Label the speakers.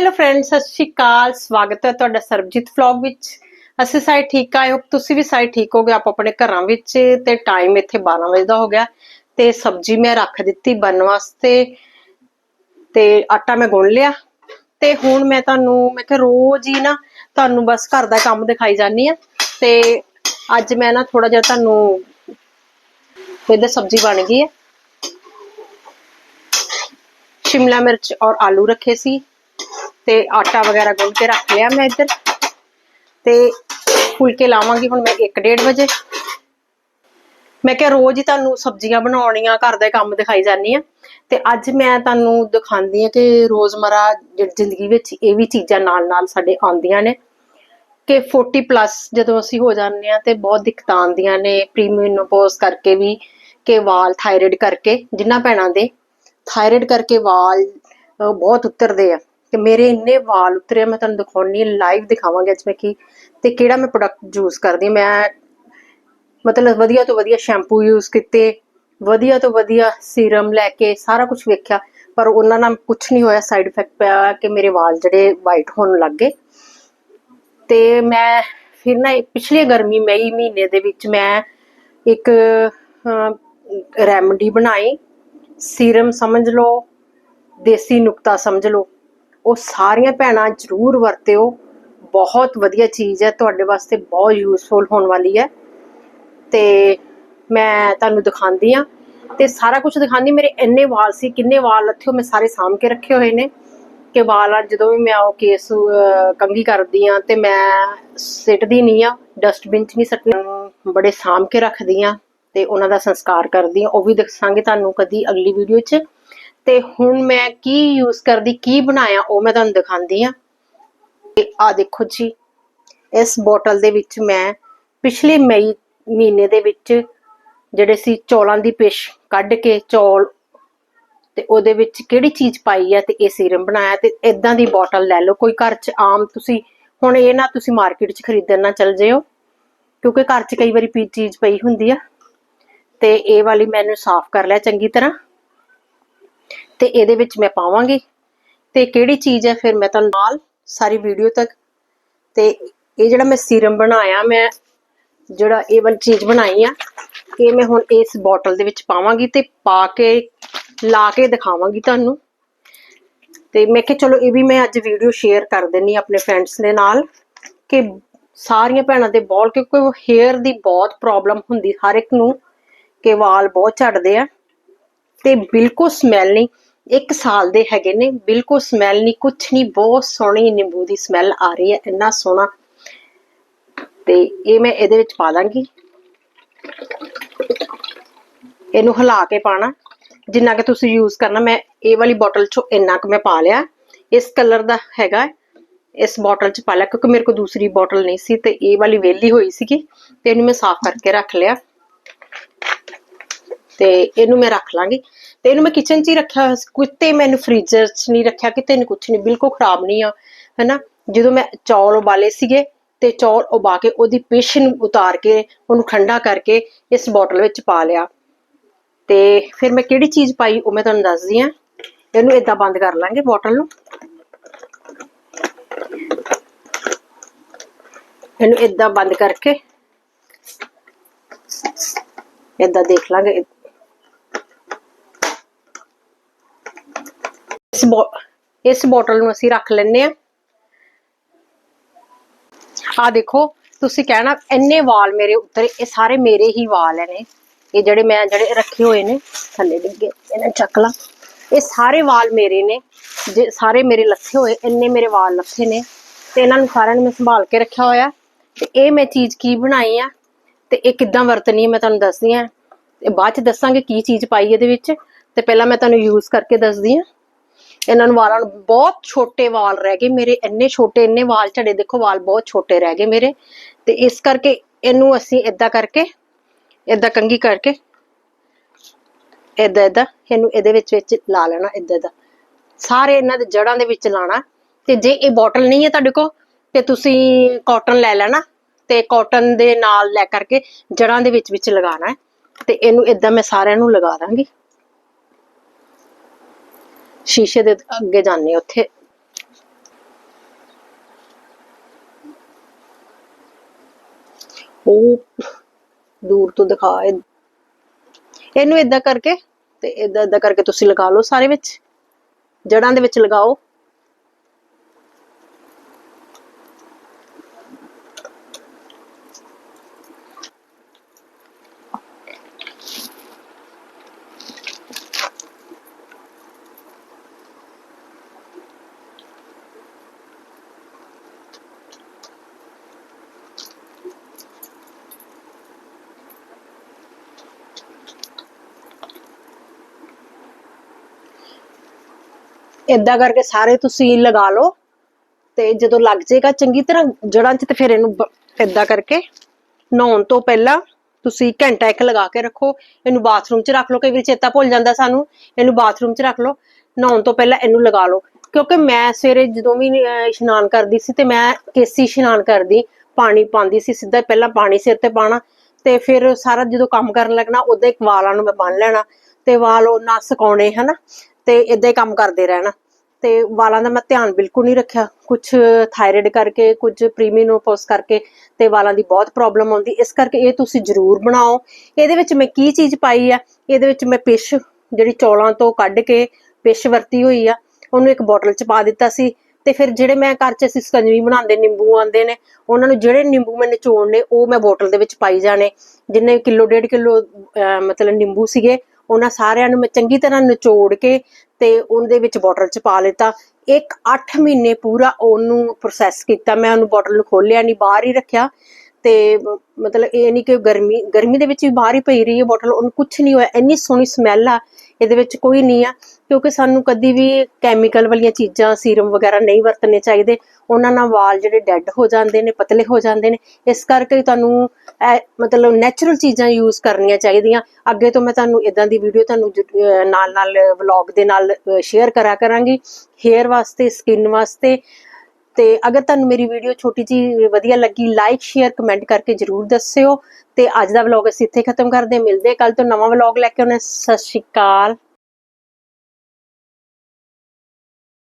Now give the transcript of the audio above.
Speaker 1: Hello friends ਸਤਿ ਸ਼੍ਰੀ ਅਕਾਲ, ਸਵਾਗਤ ਹੈ ਤੁਹਾਡਾ ਸਰਬਜੀਤ ਵਲੌਗ ਵਿੱਚ। ਅਸੀਂ ਸਾਰੇ ਠੀਕ ਆਏ ਹੋ? ਤੁਸੀਂ ਵੀ ਸਾਰੇ ਠੀਕ ਹੋਗੇ? ਆਪ ਆਪਣੇ ਘਰਾਂ ਵਿੱਚ ਤੇ ਟਾਈਮ ਇੱਥੇ 12 ਵਜੇ ਦਾ ਹੋ ਗਿਆ। ਤੇ ਸਬਜ਼ੀ ਮੈਂ ਰੱਖ ਦਿੱਤੀ ਬਣਨ ਵਾਸਤੇ ਤੇ ਆਟਾ ਮੈਂ ਗੁੰਨ ਲਿਆ। ਤੇ ਹੁਣ ਮੈਂ ਤੁਹਾਨੂੰ, ਮੈਂ ਕਿਹਾ ਰੋਜ਼ ਹੀ ਨਾ ਤੁਹਾਨੂੰ ਬਸ ਘਰ ਦਾ ਕੰਮ ਦਿਖਾਈ ਜਾਨੀ ਆ ਤੇ ਅੱਜ ਮੈਂ ਨਾ ਥੋੜਾ ਜਿਹਾ ਤੁਹਾਨੂੰ ਇਹਦਾ ਸਬਜ਼ੀ ਬਣ ਗਈ ਹੈ। ਸ਼ਿਮਲਾ ਮਿਰਚ ਔਰ ਆਲੂ ਰੱਖੇ ਸੀ। ਤੇ ਆਟਾ ਵਗੈਰਾ ਗੁੰਨ ਕੇ ਰੱਖ ਲਿਆ ਮੈਂ ਇੱਧਰ। ਤੇ ਫੁਲਕੇ ਲਾਵਾਂਗੀ ਹੁਣ ਮੈਂ 1:30 ਵਜੇ। ਮੈਂ ਕਿਹਾ ਰੋਜ਼ ਹੀ ਤੁਹਾਨੂੰ ਸਬਜ਼ੀਆਂ ਬਣਾਉਣੀਆਂ, ਘਰ ਦੇ ਕੰਮ ਦਿਖਾਈ ਜਾਂਦੀ ਆ। ਤੇ ਅੱਜ ਮੈਂ ਤੁਹਾਨੂੰ ਦਿਖਾਉਂਦੀ ਆ ਕਿ ਰੋਜ਼ਮਰਾ ਜ਼ਿੰਦਗੀ ਵਿੱਚ ਇਹ ਵੀ ਚੀਜ਼ਾਂ ਨਾਲ-ਨਾਲ ਸਾਡੇ ਆਉਂਦੀਆਂ ਨੇ। ਕਿ 40 ਪਲੱਸ ਜਦੋਂ ਅਸੀਂ ਹੋ ਜਾਂਦੇ ਆ ਤੇ ਬਹੁਤ ਦਿੱਕਤਾਂ ਆਉਂਦੀਆਂ ਨੇ। ਪ੍ਰੀਮੀਨੋਪੋਜ਼ ਕਰਕੇ ਵੀ ਕਿ ਵਾਲ ਥਾਇਰਾਇਡ ਕਰਕੇ, ਜਿੰਨਾ ਭੈਣਾਂ ਦੇ ਥਾਇਰਾਇਡ ਕਰਕੇ ਵਾਲ ਬਹੁਤ ਉਤਰਦੇ ਆ। ਕਿ ਮੇਰੇ ਇੰਨੇ ਵਾਲ ਉਤਰੇ ਮੈਂ ਤੁਹਾਨੂੰ ਦਿਖਾਉਣੀ ਲਾਈਵ ਦਿਖਾਵਾਂਗੇ ਅੱਜ ਮੈਂ ਕੀ ਤੇ ਕਿਹੜਾ ਮੈਂ ਪ੍ਰੋਡਕਟ ਯੂਜ਼ ਕਰਦੀ ਮੈਂ ਮਤਲਬ ਵਧੀਆ ਤੋਂ ਵਧੀਆ ਸ਼ੈਂਪੂ ਯੂਜ਼ ਕੀਤੇ, ਵਧੀਆ ਤੋਂ ਵਧੀਆ ਸੀਰਮ ਲੈ ਕੇ ਸਾਰਾ ਕੁਝ ਵੇਖਿਆ, ਪਰ ਉਹਨਾਂ ਨਾਲ ਕੁਝ ਨਹੀਂ ਹੋਇਆ ਸਾਈਡ ਇਫੈਕਟ ਪਿਆ ਕਿ ਮੇਰੇ ਵਾਲ ਜਿਹੜੇ ਵਾਈਟ ਹੋਣ ਲੱਗ ਗਏ। ਤੇ ਮੈਂ ਫਿਰ ਨਾ ਇਹ ਪਿਛਲੇ ਗਰਮੀ ਮਈ ਮਹੀਨੇ ਦੇ ਵਿੱਚ ਮੈਂ ਇੱਕ ਰੈਮਡੀ ਬਣਾਈ। ਸੀਰਮ ਸਮਝ ਲਓ, ਦੇਸੀ ਨੁਕਤਾ ਸਮਝ ਲਓ। ਉਹ ਸਾਰੀਆਂ ਭੈਣਾਂ ਜ਼ਰੂਰ ਵਰਤਿਓ। ਬਹੁਤ ਵਧੀਆ ਚੀਜ਼ ਹੈ। ਤੁਹਾਡੇ ਵਾਸਤੇ ਬਹੁਤ ਯੂਸਫੁਲ ਹੋਣ ਵਾਲੀ ਹੈ। ਤੇ ਮੈਂ ਤੁਹਾਨੂੰ ਦਿਖਾਉਂਦੀ ਆ ਤੇ ਸਾਰਾ ਕੁਝ ਦਿਖਾਉਂਦੀ ਮੇਰੇ ਇੰਨੇ ਵਾਲ ਸੀ ਕਿੰਨੇ ਵਾਲ ਲੱਥੇ ਮੈਂ ਸਾਰੇ ਸਾਂਭ ਕੇ ਰੱਖੇ ਹੋਏ ਨੇ ਕਿ ਵਾਲਾਂ ਜਦੋਂ ਵੀ ਮੈਂ ਉਹ ਕੇਸ ਅਹ, ਕੰਘੀ ਕਰਦੀ ਆ ਤੇ ਮੈਂ ਸਿੱਟਦੀ ਨਹੀਂ ਆ ਡਸਟਬਿਨ 'ਚ ਨਹੀਂ ਸੱਟਦੀ ਬੜੇ ਸਾਂਭ ਕੇ ਰੱਖਦੀ ਆ ਤੇ ਉਹਨਾਂ ਦਾ ਸੰਸਕਾਰ ਕਰਦੀ ਆ ਉਹ ਵੀ ਦੱਸਾਂਗੇ ਤੁਹਾਨੂੰ ਕਦੀ ਅਗਲੀ ਵੀਡੀਓ 'ਚ। ਤੇ ਹੁਣ ਮੈਂ ਕੀ ਯੂਜ਼ ਕਰਦੀ, ਕੀ ਬਣਾਇਆ, ਉਹ ਮੈਂ ਤੁਹਾਨੂੰ ਦਿਖਾਉਂਦੀ ਆ ਤੇ ਆ ਦੇਖੋ ਜੀ, ਇਸ ਬੋਟਲ ਦੇ ਵਿੱਚ ਮੈਂ ਪਿਛਲੇ ਮਈ ਮਹੀਨੇ ਦੇ ਵਿੱਚ ਜਿਹੜੇ ਸੀ ਚੌਲਾਂ ਦੀ ਪਿਸ਼ ਕੱਢ ਕੇ ਚੌਲ ਤੇ ਉਹਦੇ ਵਿੱਚ ਕਿਹੜੀ ਚੀਜ਼ ਪਾਈ ਹੈ ਤੇ ਇਹ ਸੀਰਮ ਬਣਾਇਆ ਤੇ ਇਦਾਂ ਦੀ ਬੋਟਲ ਲੈ ਲਓ। ਕੋਈ ਘਰ 'ਚ ਆਮ ਤੁਸੀਂ, ਹੁਣ ਇਹ ਨਾ ਤੁਸੀਂ ਮਾਰਕੀਟ 'ਚ ਖਰੀਦਣ ਨਾ ਚਲ ਜਿਓ, ਕਿਉਂਕਿ ਘਰ 'ਚ ਕਈ ਵਾਰੀ ਪੀ ਚੀਜ਼ ਪਈ ਹੁੰਦੀ ਆ। ਤੇ ਇਹ ਵਾਲੀ ਮੈਨੂੰ ਸਾਫ਼ ਕਰ ਲਿਆ ਚੰਗੀ ਤਰ੍ਹਾਂ। ਤੇ ਇਹਦੇ ਵਿੱਚ ਮੈਂ ਪਾਵਾਂਗੀ। ਤੇ ਕਿਹੜੀ ਚੀਜ਼ ਹੈ, ਫਿਰ ਮੈਂ ਤੁਹਾਨੂੰ ਨਾਲ ਸਾਰੀ ਵੀਡੀਓ ਤੱਕ। ਤੇ ਇਹ ਜਿਹੜਾ ਮੈਂ ਸੀਰਮ ਬਣਾਇਆ, ਮੈਂ ਜਿਹੜਾ ਇਹ ਵਾਲੀ ਚੀਜ਼ ਬਣਾਈ ਆ, ਇਹ ਮੈਂ ਹੁਣ ਇਸ ਬੋਟਲ ਦੇ ਵਿੱਚ ਪਾਵਾਂਗੀ ਤੇ ਪਾ ਕੇ, ਲਾ ਕੇ ਦਿਖਾਵਾਂਗੀ ਤੁਹਾਨੂੰ। ਤੇ ਮੈਂ ਕਿਹਾ ਚਲੋ ਇਹ ਵੀ ਮੈਂ ਅੱਜ ਵੀਡੀਓ ਸ਼ੇਅਰ ਕਰ ਦਿੰਨੀ ਆਪਣੇ ਫਰੈਂਡਸ ਦੇ ਨਾਲ ਕਿ ਸਾਰੀਆਂ ਭੈਣਾਂ ਦੇ ਵਾਲ ਕਿਉਂਕਿ ਹੇਅਰ ਦੀ ਬਹੁਤ ਪ੍ਰੋਬਲਮ ਹੁੰਦੀ ਹਰ ਇੱਕ ਨੂੰ, ਕਿ ਵਾਲ ਬਹੁਤ ਝੜਦੇ ਆ। ਤੇ ਬਿਲਕੁਲ ਸਮੈਲ ਨਹੀਂ। ਇੱਕ ਸਾਲ ਦੇ ਹੈਗੇ ਨੇ, ਬਿਲਕੁਲ ਸਮੈਲ ਨਹੀਂ ਕੁਛ ਨਹੀਂ ਬਹੁਤ ਸੋਹਣੀ ਨਿੰਬੂ ਦੀ ਸਮੈਲ ਆ ਰਹੀ ਹੈ, ਇੰਨਾ ਸੋਹਣਾ। ਤੇ ਇਹ ਮੈਂ ਇਹਦੇ ਵਿੱਚ ਪਾ ਦਾਂਗੀ। ਇਹਨੂੰ ਹਿਲਾ ਕੇ ਪਾਣਾ। ਜਿੰਨਾ ਕਿ ਤੁਸੀਂ ਯੂਜ਼ ਕਰਨਾ, ਮੈਂ ਇਹ ਵਾਲੀ ਬੋਟਲ ਚੋਂ ਇੰਨਾ ਕੁ ਮੈਂ ਪਾ ਲਿਆ। ਇਸ ਕਲਰ ਦਾ ਹੈਗਾ, ਇਸ ਬੋਟਲ ਚ ਪਾ ਲਿਆ, ਕਿਉਂਕਿ ਮੇਰੇ ਕੋਲ ਦੂਸਰੀ ਬੋਟਲ ਨਹੀਂ ਸੀ, ਤੇ ਇਹ ਵਾਲੀ ਵੇਲੀ ਹੋਈ ਸੀਗੀ, ਤੇ ਇਹਨੂੰ ਮੈਂ ਸਾਫ਼ ਕਰਕੇ ਰੱਖ ਲਿਆ। ਤੇ ਇਹਨੂੰ ਮੈਂ ਰੱਖ ਲਾਂਗੀ। ਤੇ ਇਹਨੂੰ ਮੈਂ ਕਿਚਨ 'ਚ ਹੀ ਰੱਖਿਆ ਕਿਤੇ ਮੈਨੂੰ ਫ੍ਰੀਜ਼ਰ 'ਚ ਨਹੀਂ ਰੱਖਿਆ ਕਿਤੇ ਨਹੀਂ ਕੁਛ ਨਹੀਂ, ਬਿਲਕੁਲ ਖਰਾਬ ਨਹੀਂ ਆ, ਹੈਨਾ? ਜਦੋਂ ਮੈਂ ਚੌਲ ਉਬਾਲੇ ਸੀਗੇ ਤੇ ਚੌਲ ਉਬਾ ਕੇ ਉਹਦੀ ਪਿਸ਼ ਨੂੰ ਉਤਾਰ ਕੇ ਉਹਨੂੰ ਠੰਡਾ ਕਰਕੇ ਇਸ ਬੋਟਲ ਵਿੱਚ ਪਾ ਲਿਆ। ਤੇ ਫਿਰ ਮੈਂ ਕਿਹੜੀ ਚੀਜ਼ ਪਾਈ ਉਹ ਮੈਂ ਤੁਹਾਨੂੰ ਦੱਸਦੀ ਆ ਇਹਨੂੰ ਇਦਾਂ ਬੰਦ ਕਰ ਲਾਂਗੇ ਬੋਟਲ ਨੂੰ। ਇਹਨੂੰ ਇਦਾਂ ਬੰਦ ਕਰਕੇ ਇਦਾਂ ਦੇਖ ਲਾਂਗੇ। ਇਸ ਇਸ ਬੋਟਲ ਨੂੰ ਅਸੀਂ ਰੱਖ ਲੈਨੇ ਆ ਆ ਦੇਖੋ, ਤੁਸੀਂ ਕਹਿਣਾ, ਇੰਨੇ ਵਾਲ ਮੇਰੇ ਉੱਤਰ ਇਹ ਸਾਰੇ ਮੇਰੇ ਹੀ ਵਾਲ ਨੇ। ਇਹ ਜਿਹੜੇ ਮੈਂ, ਜਿਹੜੇ ਰੱਖੇ ਹੋਏ ਨੇ, ਥੱਲੇ ਡਿੱਗੇ, ਇਹਨਾਂ ਚੱਕ ਲਾ। ਇਹ ਸਾਰੇ ਵਾਲ ਮੇਰੇ ਨੇ, ਜੇ ਸਾਰੇ ਮੇਰੇ ਲੱਥੇ ਹੋਏ, ਇੰਨੇ ਮੇਰੇ ਵਾਲ ਲੱਥੇ ਨੇ। ਤੇ ਇਹਨਾਂ ਨੂੰ ਸਾਰਿਆਂ ਨੂੰ ਮੈਂ ਸੰਭਾਲ ਕੇ ਰੱਖਿਆ ਹੋਇਆ। ਤੇ ਇਹ ਮੈਂ ਚੀਜ਼ ਕੀ ਬਣਾਈ ਆ? ਤੇ ਇਹ ਕਿੱਦਾਂ ਵਰਤਣੀ ਹੈ ਮੈਂ ਤੁਹਾਨੂੰ ਦੱਸਦੀ ਆ। ਬਾਅਦ ਚ ਦੱਸਾਂਗੇ ਕੀ ਚੀਜ਼ ਪਾਈ ਇਹਦੇ ਵਿੱਚ। ਤੇ ਪਹਿਲਾਂ ਮੈਂ ਤੁਹਾਨੂੰ ਯੂਜ਼ ਕਰਕੇ ਦੱਸਦੀ ਆ। ਇਹਨਾਂ ਨੂੰ ਵਾਲਾਂ ਨੂੰ ਬਹੁਤ ਛੋਟੇ ਵਾਲ ਰਹਿ ਗਏ ਮੇਰੇ, ਇੰਨੇ ਛੋਟੇ, ਇੰਨੇ ਵਾਲ ਝੜੇ, ਦੇਖੋ ਵਾਲ ਬਹੁਤ ਛੋਟੇ ਰਹਿ ਗਏ ਮੇਰੇ। ਤੇ ਇਸ ਕਰਕੇ ਇਹਨੂੰ ਅਸੀਂ ਇਦਾਂ ਕਰਕੇ ਇਦਾਂ ਕੰਗੀ ਕਰਕੇ ਇਦਾਂ ਇਦਾਂ ਇਹਨੂੰ ਇਹਦੇ ਵਿੱਚ ਵਿੱਚ ਲਾ ਲੈਣਾ ਇਦਾਂ ਦਾ ਸਾਰੇ ਇਹਨਾਂ ਦੇ ਜੜਾਂ ਦੇ ਵਿੱਚ ਲਾਣਾ। ਤੇ ਜੇ ਇਹ ਬੋਟਲ ਨਹੀਂ ਹੈ ਤੁਹਾਡੇ ਕੋਲ, ਤੇ ਤੁਸੀਂ ਕਾਟਨ ਲੈ ਲੈਣਾ ਤੇ ਕਾਟਨ ਦੇ ਨਾਲ ਲੈ ਕਰਕੇ ਜੜਾਂ ਦੇ ਵਿੱਚ ਵਿੱਚ ਲਗਾਉਣਾ ਤੇ ਇਹਨੂੰ ਇਦਾਂ ਮੈਂ ਸਾਰਿਆਂ ਨੂੰ ਲਗਾ ਦਾਂਗੀ। ਸ਼ੀਸ਼ੇ ਦੇ ਅੱਗੇ ਜਾਂਦੇ ਉੱਥੇ। ਉਹ ਦੂਰ ਤੋਂ ਦਿਖਾ ਇਹਨੂੰ ਇਦਾਂ ਕਰਕੇ ਤੇ ਇਦਾਂ ਇਦਾਂ ਕਰਕੇ ਤੁਸੀਂ ਲਗਾ ਲਓ ਸਾਰੇ ਵਿੱਚ। ਜੜਾਂ ਦੇ ਵਿੱਚ ਲਗਾਓ। ਇਦਾਂ ਕਰਕੇ ਸਾਰੇ ਤੁਸੀਂ ਲਗਾ ਲਓ ਤੇ ਜਦੋਂ ਲੱਗ ਜਾਏਗਾ ਚੰਗੀ ਤਰ੍ਹਾਂ ਜੜਾਂ 'ਚ ਤੇ ਫਿਰ ਇਹਨੂੰ ਇਦਾਂ ਕਰਕੇ ਨਹਾਉਣ ਤੋਂ ਪਹਿਲਾਂ ਤੁਸੀਂ ਘੰਟਾ ਇੱਕ ਲਗਾ ਕੇ ਰੱਖੋ, ਇਹਨੂੰ ਬਾਥਰੂਮ 'ਚ ਰੱਖ ਲਓ, ਕਈ ਵਾਰੀ ਚੇਤਾ ਭੁੱਲ ਜਾਂਦਾ ਸਾਨੂੰ, ਇਹਨੂੰ ਬਾਥਰੂਮ 'ਚ ਰੱਖ ਲਓ, ਨਹਾਉਣ ਤੋਂ ਪਹਿਲਾਂ ਇਹਨੂੰ ਲਗਾ ਲਓ। ਕਿਉਂਕਿ ਮੈਂ ਸਵੇਰੇ ਜਦੋਂ ਵੀ ਇਸ਼ਨਾਨ ਕਰਦੀ ਸੀ ਤੇ ਮੈਂ ਕੇਸੀ ਇਸ਼ਨਾਨ ਕਰਦੀ, ਪਾਣੀ ਪਾਉਂਦੀ ਸੀ, ਸਿੱਧਾ ਪਹਿਲਾਂ ਪਾਣੀ ਸਿਰ ਤੇ ਪਾਣਾ ਤੇ ਫਿਰ ਸਾਰਾ ਜਦੋਂ ਕੰਮ ਕਰਨ ਲੱਗਣਾ, ਉਦਾਂ ਇੱਕ ਵਾਲਾਂ ਨੂੰ ਮੈਂ ਬੰਨ ਲੈਣਾ, ਤੇ ਵਾਲ ਉਹ ਸੁਕਾਉਣੇ, ਹਨਾ? ਤੇ ਇਦਾਂ ਹੀ ਕੰਮ ਕਰਦੇ ਰਹਿਣਾ। ਤੇ ਵਾਲਾਂ ਦਾ ਮੈਂ ਧਿਆਨ ਬਿਲਕੁਲ ਨਹੀਂ ਰੱਖਿਆ। ਕੁਝ ਥਾਇਰਾਇਡ ਕਰਕੇ, ਕੁਝ ਪ੍ਰੀਮੀਨੋਪੌਜ਼ ਕਰਕੇ ਤੇ ਵਾਲਾਂ ਦੀ ਬਹੁਤ ਪ੍ਰੋਬਲਮ ਆਉਂਦੀ। ਇਸ ਕਰਕੇ ਇਹ ਤੁਸੀਂ ਜ਼ਰੂਰ ਬਣਾਓ। ਇਹਦੇ ਵਿੱਚ ਮੈਂ ਕੀ ਚੀਜ਼ ਪਾਈ ਆ? ਇਹਦੇ ਵਿੱਚ ਮੈਂ ਪਿਸ਼, ਜਿਹੜੀ ਚੌਲਾਂ ਤੋਂ ਕੱਢ ਕੇ ਪਿਸ਼ ਵਰਤੀ ਹੋਈ ਆ, ਉਹਨੂੰ ਇੱਕ ਬੋਟਲ ਚ ਪਾ ਦਿੱਤਾ ਸੀ। ਤੇ ਫਿਰ ਜਿਹੜੇ ਮੈਂ ਘਰ ਚ ਅਸੀਂ ਸਕੰਜਵੀ ਬਣਾਉਂਦੇ, ਨਿੰਬੂ ਆਉਂਦੇ ਨੇ, ਉਹਨਾਂ ਨੂੰ ਜਿਹੜੇ ਨਿੰਬੂ ਮੈਂ ਨਿਚੋੜਨੇ ਉਹ ਮੈਂ ਬੋਟਲ ਦੇ ਵਿੱਚ ਪਾਈ ਜਾਣੇ। ਜਿੰਨੇ ਕਿਲੋ, ਡੇਢ ਕਿਲੋ ਮਤਲਬ ਨਿੰਬੂ ਸੀਗੇ ਉਹਨਾਂ ਸਾਰਿਆਂ ਨੂੰ ਮੈਂ ਚੰਗੀ ਤਰ੍ਹਾਂ ਨਿਚੋੜ ਕੇ ਤੇ ਉਹਦੇ ਵਿੱਚ ਬੋਟਲ ਚ ਪਾ ਲਿੱਤਾ। ਇੱਕ 8 ਮਹੀਨੇ ਪੂਰਾ ਉਹਨੂੰ ਪ੍ਰੋਸੈਸ ਕੀਤਾ। ਮੈਂ ਉਹਨੂੰ ਬੋਟਲ ਨੂੰ ਖੋਲਿਆ ਨਹੀਂ ਬਾਹਰ ਹੀ ਰੱਖਿਆ। ਤੇ, ਮਤਲਬ ਇਹ ਨਹੀਂ ਕਿ ਗਰਮੀ ਗਰਮੀ ਦੇ ਵਿੱਚ ਵੀ ਬਾਹਰ ਹੀ ਪਈ ਰਹੀ ਹੈ ਬੋਟਲ ਉਹਨੂੰ ਕੁਝ ਨਹੀਂ ਹੋਇਆ, ਇੰਨੀ ਸੋਹਣੀ ਸਮੈਲ ਆ, ਇਹਦੇ ਵਿੱਚ ਕੋਈ ਨਹੀਂ ਆ, ਕਿਉਂਕਿ ਸਾਨੂੰ ਕਦੀ ਵੀ ਕੈਮੀਕਲ ਵਾਲੀਆਂ ਚੀਜ਼ਾਂ ਸੀਰਮ ਵਗੈਰਾ ਨਹੀਂ ਵਰਤਣੇ ਚਾਹੀਦੇ, ਉਹਨਾਂ ਨਾਲ ਵਾਲ ਜਿਹੜੇ ਡੈੱਡ ਹੋ ਜਾਂਦੇ ਨੇ, ਪਤਲੇ ਹੋ ਜਾਂਦੇ ਨੇ, ਇਸ ਕਰਕੇ ਤੁਹਾਨੂੰ ਮਤਲਬ ਨੈਚੁਰਲ ਚੀਜ਼ਾਂ ਯੂਜ਼ ਕਰਨੀਆਂ ਚਾਹੀਦੀਆਂ। ਅੱਗੇ ਤੋਂ ਮੈਂ ਤੁਹਾਨੂੰ ਇਦਾਂ ਦੀ ਵੀਡੀਓ ਤੁਹਾਨੂੰ ਨਾਲ ਨਾਲ ਵਲੌਗ ਦੇ ਨਾਲ ਸ਼ੇਅਰ ਕਰਾ ਕਰਾਂਗੀ ਹੇਅਰ ਵਾਸਤੇ ਸਕਿਨ ਵਾਸਤੇ ਤੇ ਅਗਰ ਤੁਹਾਨੂੰ ਮੇਰੀ ਵੀਡੀਓ ਛੋਟੀ ਜੀ ਵਧੀਆ ਲੱਗੀ ਲਾਈਕ ਸ਼ੇਅਰ ਕਮੈਂਟ ਕਰਕੇ ਜਰੂਰ ਦੱਸਿਓ। ਤੇ ਅੱਜ ਦਾ ਵਲੌਗ ਅਸੀਂ ਇੱਥੇ ਖਤਮ ਕਰਦੇ ਹਾਂ। ਮਿਲਦੇ ਹਾਂ ਕੱਲ ਤੋਂ ਨਵਾਂ ਵਲੌਗ ਲੈ ਕੇ ਆਉਣਾ ਸਤਿ ਸ਼੍ਰੀ ਅਕਾਲ।